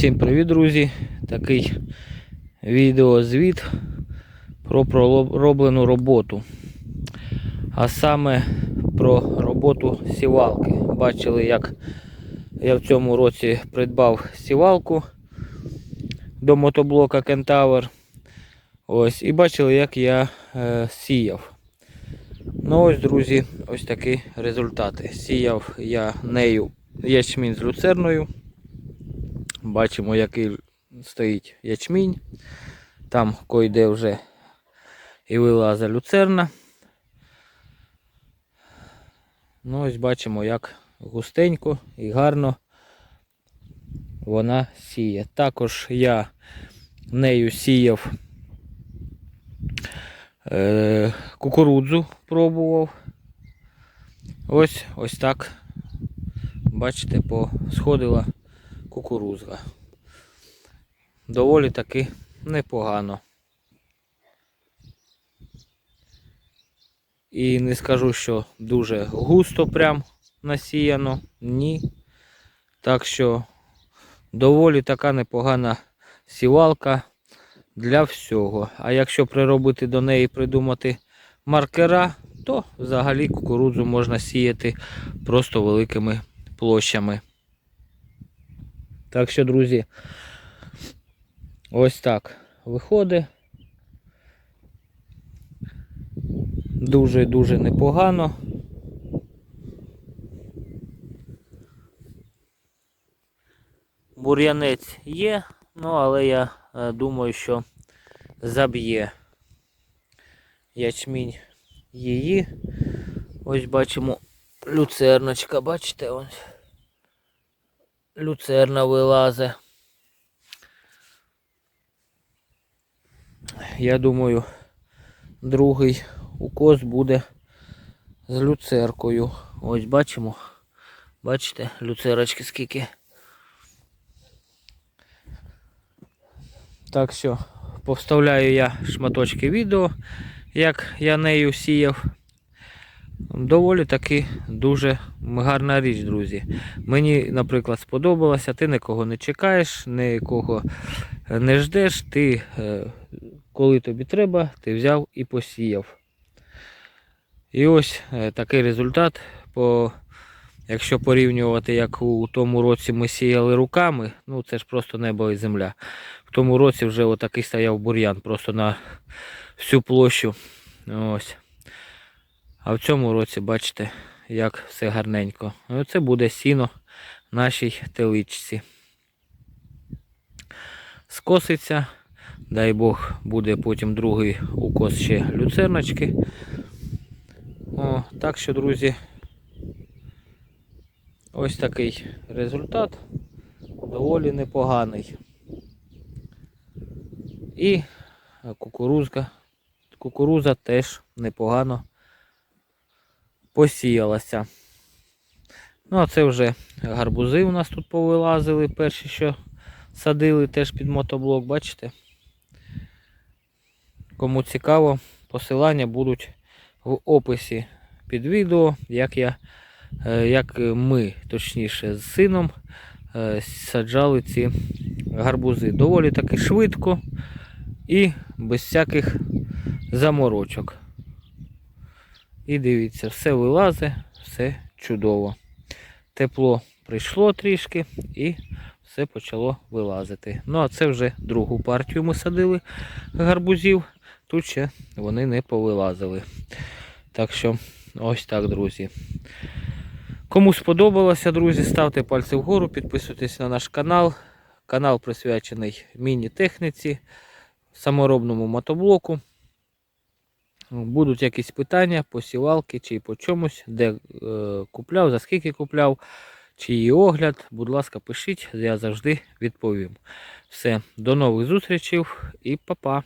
Усім привіт, друзі! Такий відеозвіт про пророблену роботу. А саме про роботу сівалки. Бачили, як я в цьому році придбав сівалку до мотоблока Кентавр. Ось, і бачили, як я е, сіяв. Ну ось, друзі, ось такі результати. Сіяв я нею ячмінь з люцерною. Бачимо, який стоїть ячмінь. Там койде вже і вилазить люцерна. Ну, ось бачимо, як густенько і гарно вона сіє. Також я нею сіяв е, кукурудзу пробував. Ось ось так. Бачите, посходила кукурузка. Доволі таки непогано. І не скажу, що дуже густо прям насіяно. Ні. Так що доволі така непогана сівалка для всього. А якщо приробити до неї придумати маркера, то взагалі кукурудзу можна сіяти просто великими площами. Так що, друзі, ось так виходить. Дуже-дуже непогано. Бур'янець є, ну але я е, думаю, що заб'є ячмінь її. Ось бачимо люцерночка, бачите ось. Люцерна вилазе. Я думаю, другий укос буде з люцеркою. Ось бачимо. Бачите, люцерочки скільки. Так що повставляю я шматочки відео, як я нею сіяв. Доволі таки дуже гарна річ, друзі. Мені, наприклад, сподобалося, ти нікого не чекаєш, нікого не ждеш, ти, е, коли тобі треба, ти взяв і посіяв. І ось е, такий результат. По, Якщо порівнювати, як у тому році ми сіяли руками, ну це ж просто небо і земля. В тому році вже отакий стояв бур'ян просто на всю площу. Ось. А в цьому році, бачите, як все гарненько. Оце буде сіно нашій теличці. Скоситься. Дай Бог, буде потім другий укос ще люцерночки. О, Так що, друзі, ось такий результат. Доволі непоганий. І кукурузка. Кукуруза теж непогано посіялася. Ну, а це вже гарбузи у нас тут повилазили, перші, що садили теж під мотоблок, бачите? Кому цікаво, посилання будуть в описі під відео, як я, е, як ми, точніше, з сином е, саджали ці гарбузи. Доволі таки швидко і без всяких заморочок. І дивіться, все вилазить, все чудово. Тепло прийшло трішки і все почало вилазити. Ну, а це вже другу партію ми садили гарбузів. Тут ще вони не повилазили. Так що, ось так, друзі. Кому сподобалося, друзі, ставте пальці вгору, підписуйтесь на наш канал. Канал присвячений міні-техніці, саморобному мотоблоку. Будуть якісь питання по сівалки чи по чомусь, де е, купляв, за скільки купляв, чи її огляд. Будь ласка, пишіть, я завжди відповім. Все, до нових зустрічей і па-па.